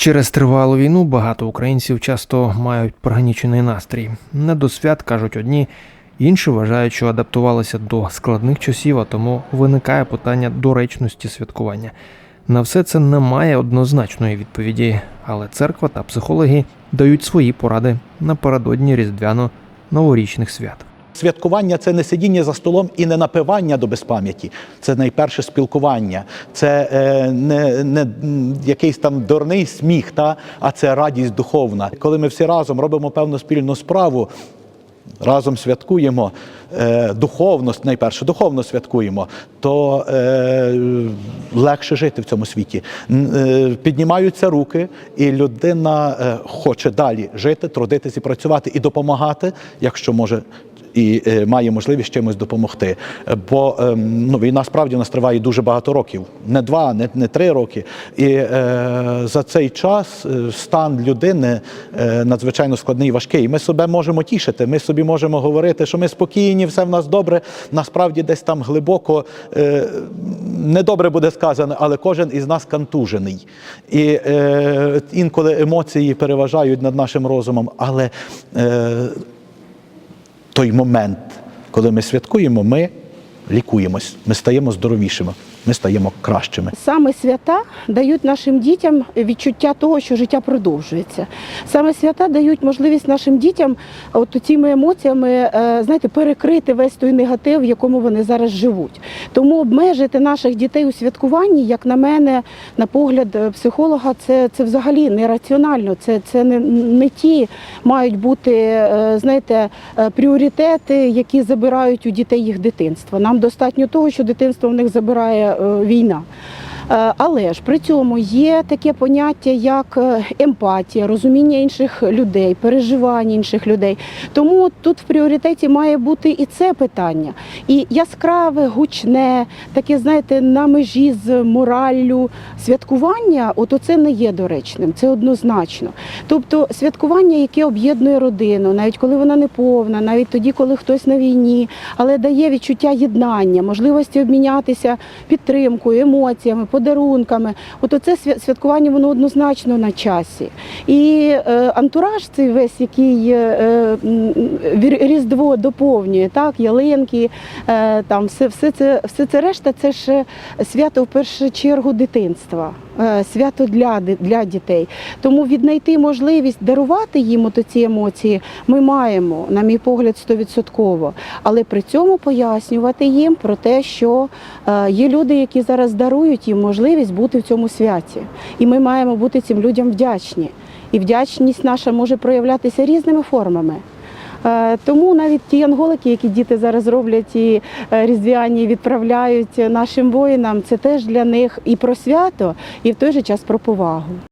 Через тривалу війну багато українців часто мають пригнічений настрій. Не до свят кажуть одні, інші вважають, що адаптувалися до складних часів, а тому виникає питання доречності святкування. На все це немає однозначної відповіді, але церква та психологи дають свої поради напередодні різдвяно-новорічних свят. Святкування це не сидіння за столом і не напивання до безпам'яті. Це найперше спілкування, це е, не, не якийсь там дурний сміх, та, а це радість духовна. Коли ми всі разом робимо певну спільну справу, разом святкуємо е, духовність, найперше духовно святкуємо, то е, легше жити в цьому світі. Е, піднімаються руки, і людина е, хоче далі жити, трудитись і працювати, і допомагати, якщо може. І е, має можливість чимось допомогти. Бо е, ну, війна справді у нас триває дуже багато років, не два, не, не три роки. І е, за цей час е, стан людини е, надзвичайно складний і важкий. Ми себе можемо тішити, ми собі можемо говорити, що ми спокійні, все в нас добре. Насправді десь там глибоко е, недобре буде сказано, але кожен із нас контужений. І е, інколи емоції переважають над нашим розумом, але е, той момент, коли ми святкуємо, ми лікуємось, ми стаємо здоровішими, ми стаємо кращими. Саме свята дають нашим дітям відчуття того, що життя продовжується. Саме свята дають можливість нашим дітям от цими емоціями е, знаєте, перекрити весь той негатив, в якому вони зараз живуть. Тому обмежити наших дітей у святкуванні, як на мене, на погляд е, психолога, це, це взагалі нераціонально. Це, це не, не ті мають бути е, знаєте, е, пріоритети, які забирають у дітей їх дитинство. Нам достатньо того, що дитинство в них забирає війна. Е, Але ж при цьому є таке поняття, як е, емпатія, розуміння інших людей, переживання інших людей. Тому тут в пріоритеті має бути і це питання. І яскраве, гучне, таке, знаєте, на межі з мораллю святкування, от оце не є доречним, це однозначно. Тобто святкування, яке об'єднує родину, навіть коли вона не повна, навіть тоді, коли хтось на війні, але дає відчуття єднання, можливості обмінятися підтримкою, емоціями, подарунками. От оце святкування воно однозначно на часі. І е, антураж цей весь, який е, е, Різдво доповнює, так, ялинки, там все, все, це, все це решта, це ж свято в першу чергу дитинства. Е, Свято для, для дітей. Тому віднайти можливість дарувати їм ото ці емоції ми маємо, на мій погляд, стовідсотково. Але при цьому пояснювати їм про те, що е, є люди, які зараз дарують їм можливість бути в цьому святі. І ми маємо бути цим людям вдячні. І вдячність наша може проявлятися різними формами. Е, Тому навіть ті анголики, які діти зараз роблять і е, різдвяні відправляють нашим воїнам, це теж для них і про свято, і в той же час про повагу.